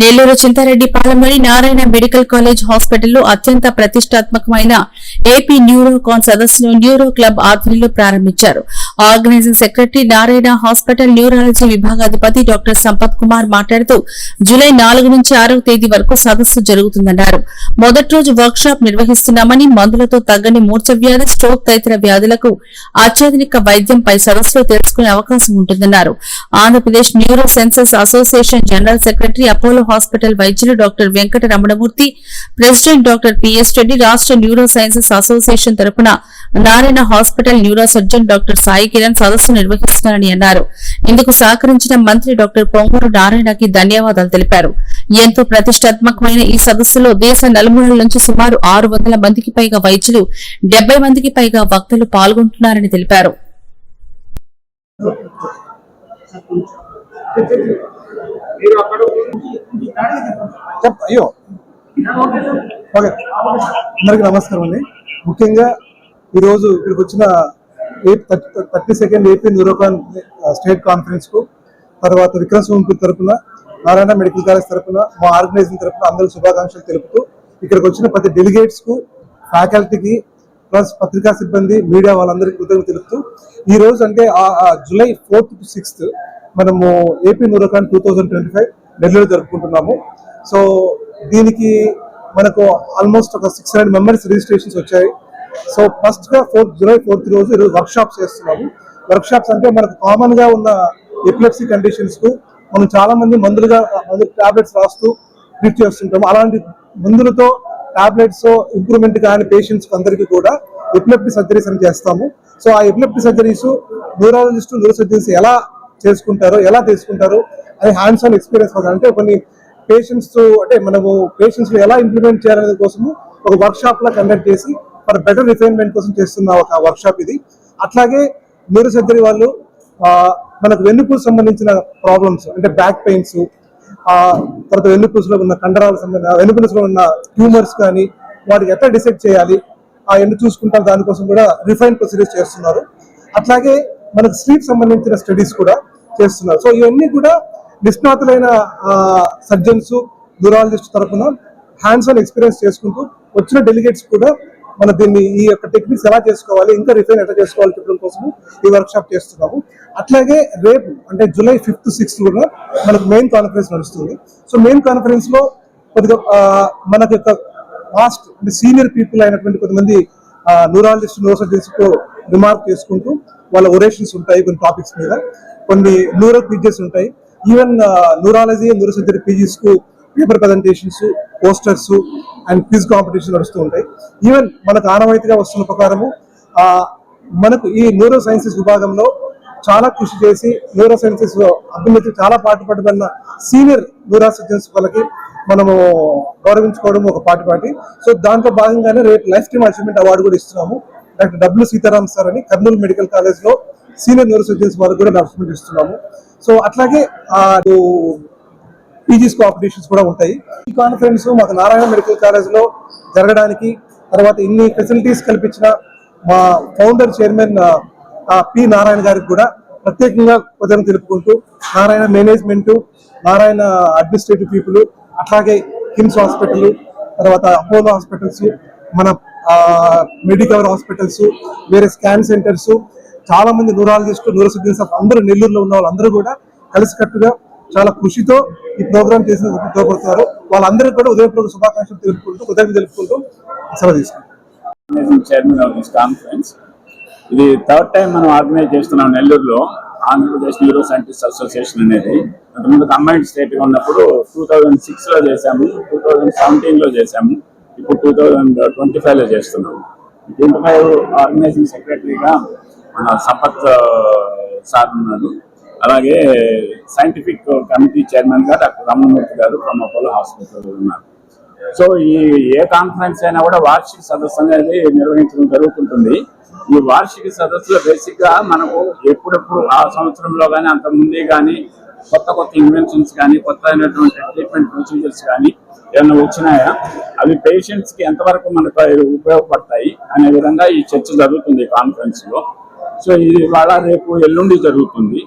నెల్లూరు చింతారెడ్డి పాలెంలోని Narayana medical college హాస్పిటల్లో అత్యంత ప్రతిష్టాత్మకమైన ఏపీ న్యూరోకాన్ సదస్సును న్యూరో క్లబ్ ఆధ్వర్యంలో ప్రారంభించారు. Organizing secretary Narayana hospital neurology విభాగాధిపతి doctor Sampath Kumar మాట్లాడుతూ జూలై నాలుగు నుంచి ఆరవ తేదీ వరకు సదస్సు జరుగుతుందన్నారు. మొదటి రోజు వర్క్ షాప్ నిర్వహిస్తున్నామని మందులతో తగ్గని మూర్ఛ వ్యాధి స్ట్రోక్ తదితర వ్యాధులకు అత్యాధునిక వైద్యంపై సదస్సులో తెలుసుకునే అవకాశం ఉంటుందన్నారు. Andhra Pradesh neuro sciences association general secretary Apollo hospital వైద్యులు doctor Venkata Ramanamurthy president doctor PS Reddy రాష్ట్ర న్యూరో సైన్సెస్ అసోసియేషన్ తరపున Narayana hospital neuro surgeon doctor Sai Kiran సదస్సు నిర్వహిస్తున్నారని అన్నారు. ఇందుకు సహకరించిన మంత్రి డాక్టర్ పొంగూరు నారాయణకి ధన్యవాదాలు తెలిపారు. ఎంతో ప్రతిష్టాత్మకమైన ఈ సదస్సులో దేశ నలుమూలల నుంచి సుమారు ఆరు వందల మందికి పైగా వైద్యులు డెబ్బై మందికి పైగా వక్తలు పాల్గొంటున్నారని తెలిపారు. చెప్ అయ్యో. ఓకే. అందరికీ నమస్కారం అండి. ముఖ్యంగా ఈరోజు ఇక్కడికి వచ్చిన thirty second AP Neurocon state కాన్ఫరెన్స్కు తర్వాత విక్రమ్ సోంపూర్ తరపున నారాయణ మెడికల్ కాలేజ్ తరపున మా ఆర్గనైజింగ్ తరపున అందరూ శుభాకాంక్షలు తెలుపుతూ ఇక్కడికి వచ్చిన ప్రతి డెలిగేట్స్కు ఫ్యాకల్టీకి ప్లస్ పత్రికా సిబ్బంది మీడియా వాళ్ళందరికీ కృతజ్ఞతలు తెలుపుతూ ఈ రోజు అంటే జూలై ఫోర్త్ టు సిక్స్త్ మనము AP Neurocon two thousand twenty five Nellore జరుపుకుంటున్నాము. సో దీనికి మనకు ఆల్మోస్ట్ ఒక సిక్స్ హండ్రెడ్ మెంబర్స్ రిజిస్ట్రేషన్స్ వచ్చాయి. సో ఫస్ట్గా ఫోర్త్ జూలై ఫోర్త్ రోజు ఈరోజు వర్క్షాప్స్ చేస్తున్నాము. వర్క్షాప్స్ అంటే మనకు కామన్గా ఉన్న ఎపిలెప్సీ కండిషన్స్కు మనం చాలామంది మందులుగా మందు టాబ్లెట్స్ రాస్తూ ట్రీట్ చేస్తుంటాము. అలాంటి మందులతో టాబ్లెట్స్ ఇంప్రూవ్మెంట్ కానీ పేషెంట్స్ అందరికీ కూడా ఎపిలెప్టీ సర్జరీస్ అని చేస్తాము. సో ఆ epilepsy surgeries neurologist neuro surgeries ఎలా చేసుకుంటారో ఎలా తీసుకుంటారో అది హ్యాండ్స్ ఆన్ ఎక్స్పీరియన్స్ అంటే కొన్ని పేషెంట్స్ అంటే మనము పేషెంట్స్ ఎలా ఇంప్లిమెంట్ చేయాలనే కోసము ఒక వర్క్ షాప్ లా కండక్ట్ చేసి ఫర్ బెటర్ రిఫైన్మెంట్ కోసం చేస్తున్న ఒక వర్క్ షాప్ ఇది. అట్లాగే న్యూరో సర్జరీ వాళ్ళు మనకు వెన్నుపూస సంబంధించిన ప్రాబ్లమ్స్ అంటే బ్యాక్ పెయిన్స్ తర్వాత వెన్నుపూసలో ఉన్న కండరాల సంబంధించిన వెన్నుపూసలో ఉన్న ట్యూమర్స్ కానీ వాటికి ఎట్లా డిసైడ్ చేయాలి ఆ ఎన్ని చూసుకుంటారు దానికోసం కూడా రిఫైన్ ప్రొసీజర్స్ చేస్తున్నారు. అట్లాగే మనకు స్లీప్ సంబంధించిన స్టడీస్ కూడా చేస్తున్నారు. సో ఇవన్నీ కూడా నిష్ణాతులైన సర్జన్స్ న్యూరాలజిస్ట్ తరఫున హ్యాండ్స్ ఆన్ ఎక్స్పీరియన్స్ చేసుకుంటూ వచ్చిన డెలిగేట్స్ కూడా మన దీన్ని ఈ యొక్క టెక్నిక్స్ ఎలా చేసుకోవాలి ఇంకా రిఫైన్ ఎట్లా చేసుకోవాలి చెప్పడం కోసం ఈ వర్క్ షాప్ చేస్తున్నాము. అట్లాగే రేపు అంటే జూలై ఫిఫ్త్ సిక్స్త్ కూడా మనకు మెయిన్ కాన్ఫరెన్స్ నడుస్తుంది. సో మెయిన్ కాన్ఫరెన్స్లో కొద్దిగా మనకు యొక్క లాస్ట్ అంటే సీనియర్ పీపుల్ అయినటువంటి కొంతమంది న్యూరాలజిస్ట్ న్యూరోసర్జన్స్కు రిమార్క్ చేసుకుంటూ వాళ్ళ ఒరేషన్స్ ఉంటాయి కొన్ని టాపిక్స్ మీద. కొన్ని న్యూరో క్విజెస్ ఉంటాయి. Even neurology neurosurgery పీజీస్కు paper presentations posters and quiz competition నడుస్తూ ఉంటాయి. ఈవెన్ మనకు ఆనవాయితీగా వస్తున్న ప్రకారము మనకు ఈ న్యూరో సైన్సెస్ విభాగంలో చాలా కృషి చేసి న్యూరో సైన్సెస్ అభివృద్ధి చాలా పాటుపడిన సీనియర్ న్యూరో సర్జన్స్ వాళ్ళకి మనము గౌరవించుకోవడం ఒక పాటి పాటి. సో దాంట్లో భాగంగానే రేపు లైఫ్ టైమ్ అచీవ్మెంట్ అవార్డు కూడా ఇస్తున్నాము. డాక్టర్ డబ్ల్యూ సీతారాం సార్ అని కర్నూలు మెడికల్ కాలేజ్లో సీనియర్ న్యూరో సర్జన్స్ వారికి కూడా అవార్డు ఇస్తున్నాము. సో అట్లాగే ఆ, పీజీస్ కాంపిటీషన్స్ కూడా ఉంటాయి. ఈ కాన్ఫరెన్స్ మాకు నారాయణ మెడికల్ కాలేజ్లో జరగడానికి తర్వాత ఇన్ని ఫెసిలిటీస్ కల్పించిన మా ఫౌండర్ చైర్మన్ పి నారాయణ గారికి కూడా ప్రత్యేకంగా కృతజ్ఞతలు తెలుపుకుంటూ Narayana management Narayana administrative people అట్లాగే కిమ్స్ హాస్పిటల్ తర్వాత అపోలో హాస్పిటల్స్ మన మెడికవర్ హాస్పిటల్స్ వేరే స్కాన్ సెంటర్స్ చాలా మంది న్యూరాలజిస్ట్ న్యూరో అందరూ నెల్లూరులో ఉన్న వాళ్ళందరూ కూడా కలిసికట్టుగా చాలా కృషితో ఈ ప్రోగ్రామ్ చేసిన ఉపయోగపడుతున్నారు వాళ్ళందరికీ కూడా ఉదయపూర్వక శుభాకాంక్షలు తెలుపుకుంటూ ఉదయం తెలుపుకుంటూ సెలవు తీసుకుంటాం. చైర్మన్ ఆఫ్ దిస్ కాన్ఫరెన్స్ ఇది థర్డ్ టైం మనం ఆర్గనైజ్ చేస్తున్నాం నెల్లూరులో. ఆంధ్రప్రదేశ్ న్యూరో సైంటిస్ట్ అసోసియేషన్ అనేది. అంతకుముందు కంబైన్డ్ స్టేట్గా ఉన్నప్పుడు టూ థౌజండ్ సిక్స్లో చేశాము టూ థౌజండ్ సెవెంటీన్లో చేశాము ఇప్పుడు టూ థౌజండ్ ట్వంటీ ఫైవ్లో చేస్తున్నాము ట్వంటీ ఫైవ్ ఆర్గనైజింగ్ సెక్రటరీగా మన సంపత్ సార్ ఉన్నారు అలాగే సైంటిఫిక్ కమిటీ చైర్మన్గా doctor Ramamurthy garu from Apollo hospital ఉన్నారు. సో ఈ ఏ కాన్ఫరెన్స్ అయినా కూడా వార్షిక సదస్సు అనేది నిర్వహించడం జరుగుతుంటుంది. ఈ వార్షిక సదస్సులో బేసిక్గా మనకు ఎప్పుడెప్పుడు ఆ సంవత్సరంలో కానీ అంత ముందే కానీ కొత్త కొత్త ఇన్వెన్షన్స్ కానీ కొత్త అయినటువంటి ట్రీట్మెంట్ ప్రొసీజర్స్ కానీ ఏమైనా వచ్చినాయా? అవి పేషెంట్స్కి ఎంతవరకు మనకు ఉపయోగపడతాయి? అనే విధంగా ఈ చర్చ జరుగుతుంది కాన్ఫరెన్స్లో. సో ఇది ఇవాళ రేపు ఎల్లుండి జరుగుతుంది.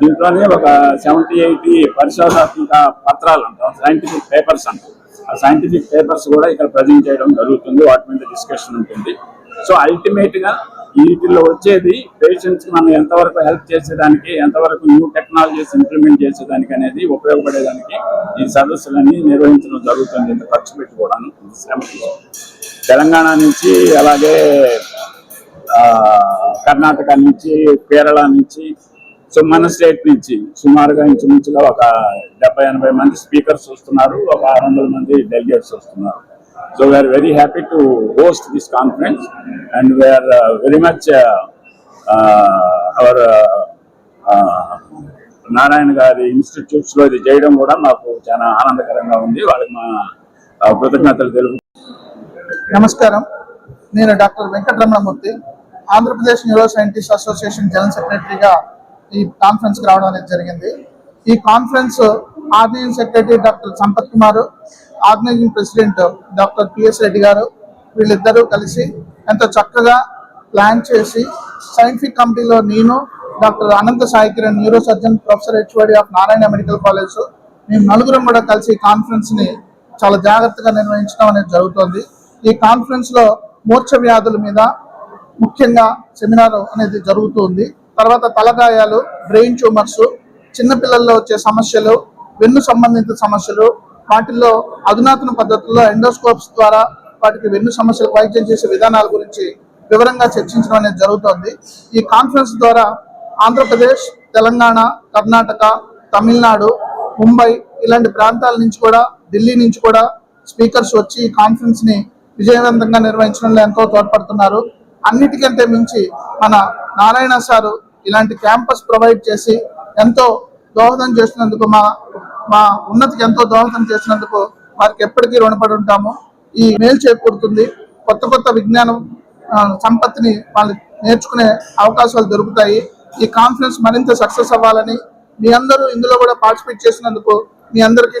దీంట్లోనే ఒక సెవెంటీ ఎయిటీ పరిశోధనాత్మక పత్రాలు అంటాం సైంటిఫిక్ పేపర్స్ అంటాం. ఆ సైంటిఫిక్ పేపర్స్ కూడా ఇక్కడ ప్రజెంట్ చేయడం జరుగుతుంది. వాటి మీద డిస్కషన్ ఉంటుంది. సో అల్టిమేట్గా వీటిలో వచ్చేది పేషెంట్స్ మనం ఎంతవరకు హెల్ప్ చేసేదానికి ఎంతవరకు న్యూ టెక్నాలజీస్ ఇంప్లిమెంట్ చేసేదానికి అనేది ఉపయోగపడేదానికి ఈ సదస్సులన్నీ నిర్వహించడం జరుగుతుంది. ఖర్చు పెట్టుకోవడానికి శ్రమ తెలంగాణ నుంచి అలాగే కర్ణాటక నుంచి కేరళ నుంచి సో మన స్టేట్ నుంచి సుమారుగా ఇంచుమించుగా ఒక డెబ్బై ఎనభై మంది స్పీకర్స్ వస్తున్నారు ఒక ఆరు వందల మంది డెలిగేట్స్ వస్తున్నారు. So we are very happy to host this conference and we are very much our Narayana గారి ఇన్స్టిట్యూట్స్లో ఇది చేయడం కూడా మాకు చాలా ఆనందకరంగా ఉంది. వాళ్ళకి మా కృతజ్ఞతలు తెలుపు నమస్కారం. నేను doctor Venkataramanamurthy. Andhra Pradesh neuro scientist association general సెక్రటరీగా ఈ కాన్ఫరెన్స్కి రావడం అనేది జరిగింది. ఈ conference organising secretary doctor Sampath Kumar organising president doctor PS Reddy garu వీళ్ళిద్దరూ కలిసి ఎంతో చక్కగా ప్లాన్ చేసి సైంటిఫిక్ కమిటీలో నేను doctor Anantha Sai Kiran neuro surgeon professor HOD of Narayana medical college మేము నలుగురం కూడా కలిసి ఈ చాలా జాగ్రత్తగా నిర్వహించడం అనేది జరుగుతోంది. ఈ కాన్ఫరెన్స్లో మూర్ఛ వ్యాధుల మీద ముఖ్యంగా సెమినార్ అనేది జరుగుతుంది. తర్వాత తలగాయాలు బ్రెయిన్ ట్యూమర్స్ చిన్నపిల్లల్లో వచ్చే సమస్యలు వెన్ను సంబంధిత సమస్యలు వాటిల్లో అధునాతన పద్ధతుల్లో ఎండోస్కోప్స్ ద్వారా వాటికి వెన్ను సమస్యలు వైద్యం చేసే విధానాల గురించి వివరంగా చర్చించడం అనేది జరుగుతోంది. ఈ కాన్ఫరెన్స్ ద్వారా ఆంధ్రప్రదేశ్ తెలంగాణ కర్ణాటక తమిళనాడు ముంబై ఇలాంటి ప్రాంతాల నుంచి కూడా ఢిల్లీ నుంచి కూడా స్పీకర్స్ వచ్చి ఈ కాన్ఫరెన్స్ని విజయవంతంగా నిర్వహించడంలో ఎంతో తోడ్పడుతున్నారు. అన్నిటికంటే మించి మన నారాయణ సారు ఇలాంటి క్యాంపస్ ప్రొవైడ్ చేసి ఎంతో దోహదం చేసినందుకు మా మా ఉన్నతికి ఎంతో దోహదం చేసినందుకు వారికి ఎప్పటికీ రుణపడి ఉంటాము. ఈ మేలు చేకూరుతుంది. కొత్త కొత్త విజ్ఞానం సంపత్తిని వాళ్ళు నేర్చుకునే అవకాశాలు దొరుకుతాయి. ఈ కాన్ఫరెన్స్ మరింత సక్సెస్ అవ్వాలని మీ అందరూ ఇందులో కూడా పార్టిసిపేట్ చేసినందుకు మీ అందరికీ